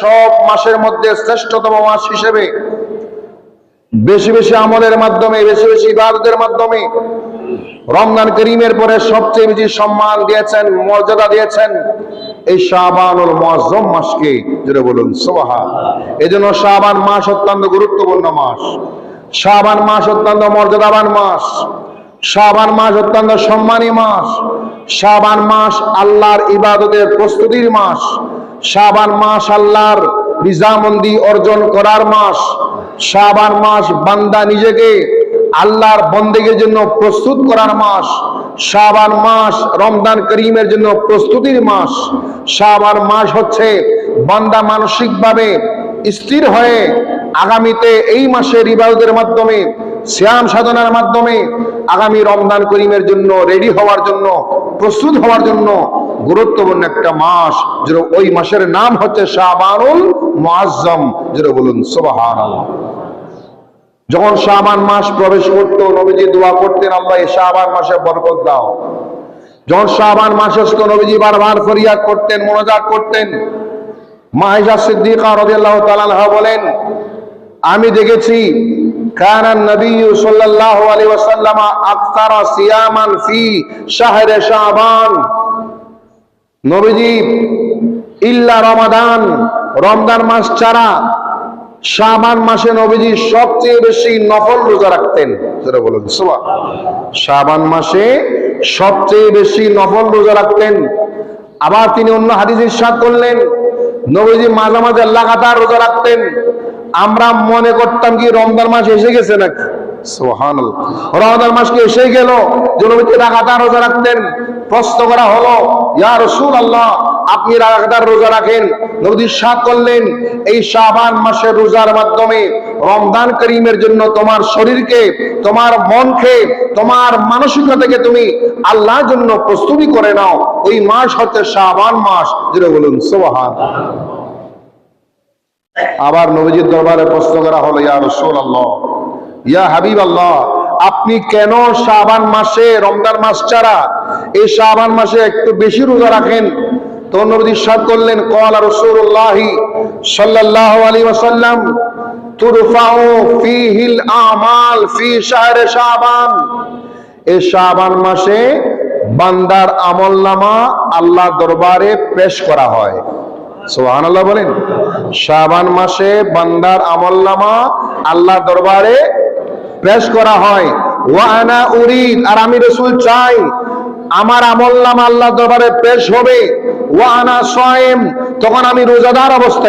সব মাসের মধ্যে শ্রেষ্ঠতম মাস হিসেবে বেশি বেশি আমলের মাধ্যমে, বেশি বেশি ইবাদতের মাধ্যমে রমজান করিমের পরে সবচেয়ে বেশি সম্মান দিয়েছেন, মর্যাদা দিয়েছেন এই শাবানুল মুআজ্জম মাসকে যেটা বলুন, সুবহান। এজন্য শাবান মাস অত্যন্ত গুরুত্বপূর্ণ মাস। শাবান মাস অত্যন্ত মর্যাদাবান মাস। শাবান মাস অত্যন্ত সম্মানী মাস। শাবান মাস আল্লাহর ইবাদতের প্রস্তুতির মাস। শাবান মাস আল্লাহর রিজামন্দি অর্জন করার মাস। শাবান মাস বান্দা নিজেকে আল্লাহর বন্দেগের জন্য প্রস্তুত করার মাস। শাবান মাস রমজান করিমের জন্য প্রস্তুতির মাস। শাবান মাস হচ্ছে বান্দা মানসিকভাবে স্থির হয়ে আগামীতে এই মাসের ইবাদতের মাধ্যমে শ্যাম সাধনার মাধ্যমে আগামী রমজান করিমের জন্য রেডি হওয়ার জন্য, প্রস্তুত হওয়ার জন্য গুরুত্বপূর্ণ একটা মাস। যেটা ওই মাসের নাম হচ্ছে শাবানুল মুআজ্জম। যেটা বলুন, সুবহানাল্লাহ। যখন শাবান মাস প্রবেশ করত, নবীজি দোয়া করতেন, আল্লাহ এই শাবান মাসে বরকত দাও। যখন শাহবান মাস আসতো, নবীজি বারবার ফরিয়াদ করতেন, মোনাজাত করতেন। মাহিজা সিদ্দিকা রাদিয়াল্লাহু তাআলা বলেন, আমি দেখেছি কানা নবী সাল্লাল্লাহু আলাইহি ওয়াসাল্লাম আকতারা সিয়ামান ফি শাহরে শাবান। নবীজি, ইল্লা রমাদান, রমজান মাস ছাড়া শাবান মাসে নবীজি সবচেয়ে বেশি নফল রোজা রাখতেন। যেটা বলুন শাবান মাসে সবচেয়ে বেশি নফল রোজা রাখতেন। আবার তিনি অন্য হাদিস ইরশাদ করলেন, নবীজি মাঝে মাঝে লাগাতার রোজা রাখতেন। আমরা মনে করতাম কি রমজান মাস এসে গেছে নাকি? রমজান করিমের জন্য তোমার শরীরকে, তোমার মনকে, তোমার মানসিকতাকে তুমি আল্লাহর জন্য প্রস্তুতি করে নাও। ওই মাস হচ্ছে শাবান মাস যেটা বলুন সুবহান আবার নবীজির দরবারে প্রশ্ন করা হলো, ইয়া রাসূলুল্লাহ, ইয়া হাবিব আল্লাহ আপনি কেন শাবান মাসে, রমজান মাস ছাড়া এই শাবান মাসে একটু বেশি রোজা রাখেন? তো নবী ইরশাদ করলেন সাল্লাল্লাহু আলাইহি ওয়াসাল্লাম, তুরফাউ ফীহিল আমাল ফি শাহরে শাবান। এই শাবান মাসে বান্দার আমলনামা আল্লাহ দরবারে পেশ করা হয়। বলেন, শাবান মাসে বান্দার আল্লাহ দরবারে পেশ করা হয়। ওয়ানা উরিদ, আর আমি রসুল চাই, আমার আমল নামা আল্লাহ দরবারে পেশ হবে। ওয়ানা সায়েম, তখন আমি রোজাদার অবস্থায়